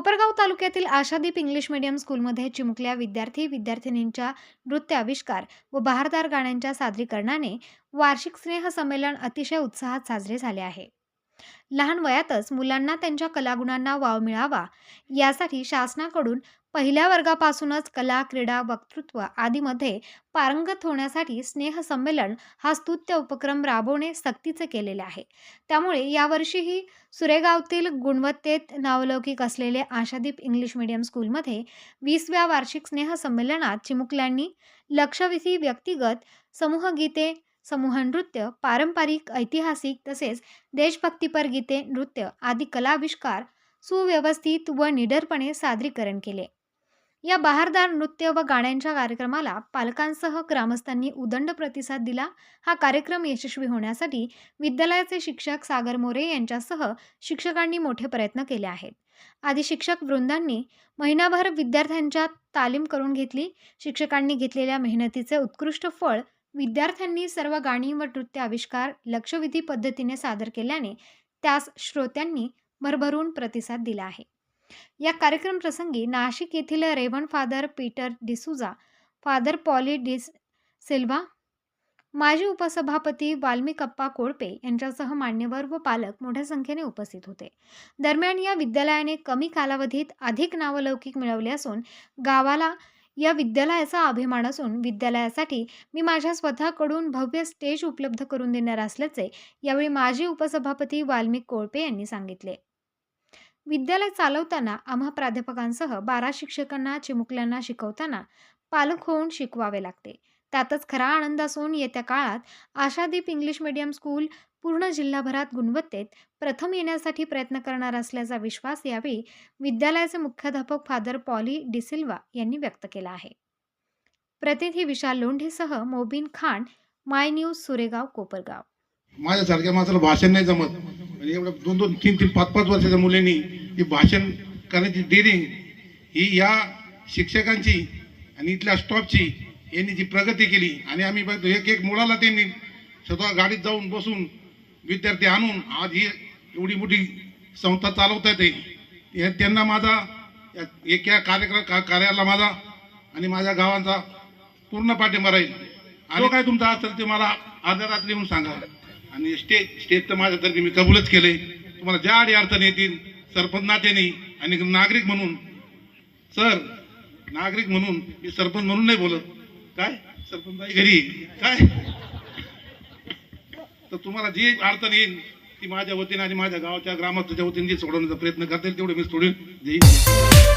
कोपरगाव तालुक्यातील Ashadeep English medium स्कूलमध्ये चिमुकल्या विद्यार्थी विद्यार्थिनींच्या नृत्य आविष्कार व बहारदार गाण्यांच्या सादरीकरणाने वार्षिक स्नेह संमेलन अतिशय उत्साहात साजरे झाले आहे. लहान वयातच मुलांना त्यांच्या कलागुणांना वाव मिळावा यासाठी शासनाकडून पहिल्या वर्गापासूनच कला क्रीडा वक्तृत्व आदीमध्ये पारंगत होण्यासाठी स्नेहसंमेलन हा स्तुत्य उपक्रम राबवणे सक्तीचे केलेले आहे. त्यामुळे यावर्षीही सुरेगावतील गुणवत्तेत नावलौकिक असलेले आशादीप इंग्लिश मीडियम स्कूलमध्ये वीसव्या वार्षिक स्नेहसंमेलनात चिमुकल्यांनी लक्षविधी व्यक्तिगत समूहगीते समूह नृत्य पारंपरिक ऐतिहासिक तसेच देशभक्तीपर गीते नृत्य आदी कलाविष्कार सुव्यवस्थित व निडरपणे सादरीकरण केले. या बहारदार नृत्य व गाण्यांच्या कार्यक्रमाला पालकांसह ग्रामस्थांनी उदंड प्रतिसाद दिला. हा कार्यक्रम यशस्वी होण्यासाठी विद्यालयाचे शिक्षक सागर मोरे यांच्यासह शिक्षकांनी मोठे प्रयत्न केले आहेत. आधी शिक्षक वृंदांनी महिनाभर विद्यार्थ्यांच्या तालीम करून घेतली. शिक्षकांनी घेतलेल्या मेहनतीचे उत्कृष्ट फळ विद्यार्थ्यांनी सर्व गाणी व नृत्य आविष्कार लक्षवेधी पद्धतीने सादर केल्याने त्यास श्रोत्यांनी भरभरून प्रतिसाद दिला आहे. या कार्यक्रम प्रसंगी नाशिक येथील reverend father Peter D'Souza father Polly D'Silva माजी उपसभापती वाल्मिकप्पा कोळपे यांच्यासह मान्यवर व पालक मोठ्या संख्येने उपस्थित होते. दरम्यान या विद्यालयाने कमी कालावधीत अधिक नावलौकिक मिळवले असून गावाला या विद्यालयाचा अभिमान असून विद्यालयासाठी मी माझ्या स्वतःकडून भव्य स्टेज उपलब्ध करून देणार असल्याचे यावेळी माजी उपसभापती वाल्मिक कोळपे यांनी सांगितले. विद्यालय चालवताना आम्हा प्राध्यापकांसह बारा शिक्षकांना चिमुकल्यांना शिकवताना पालक होऊन शिकवावे लागते. त्यातच खरा आनंद असून येत्या काळात आशादीप इंग्लिश मीडियम स्कूल पूर्ण जिल्हाभरात गुणवत्तेत प्रथम येण्यासाठी प्रयत्न करणार असल्याचा विश्वास यावेळी विद्यालयाचे मुख्याध्यापक फादर पॉली डिसिल्वा यांनी व्यक्त केला आहे. प्रतिनिधी विशाल लोंढेसह मोबिन खान माय न्यूज सुरेगाव कोपरगाव. माझ्यासारख्या माणसाला भाषण नाही जमत. एवढं दोन दोन तीन तीन पाच पाच वर्षाच्या मुलींनी ही भाषण करण्याची डेरिंग ही या शिक्षकांची आणि इथल्या स्टॉपची यांनी जी प्रगती केली. आणि आम्ही बघतो एक एक मुलाला त्यांनी स्वतः गाडीत जाऊन बसून विद्यार्थी आणून आज ही एवढी मोठी संस्था चालवता येते. या- त्यांना माझा एक या कार्यक्रम का- कार्याला माझा आणि माझ्या गावांचा पूर्ण पाठिंबा राहील. आणि काय तुमचा असेल ते मला आदरात येऊन सांगा. आणि स्टेज स्टेज तर माझ्यातर्फे मी कबूलच केले तुम्हाला ज्या आडी अडचणी येतील सरपंच नात्याने आणि नागरिक म्हणून. सर नागरिक म्हणून मी सरपंच म्हणून नाही बोलत. काय? सरपंच घरी. काय? तर तुम्हाला जी अडचण येईल ती माझ्या वतीने आणि माझ्या गावाच्या ग्रामस्थाच्या वतीने जी सोडवण्याचा प्रयत्न करतील तेवढे मी सोडून देईन.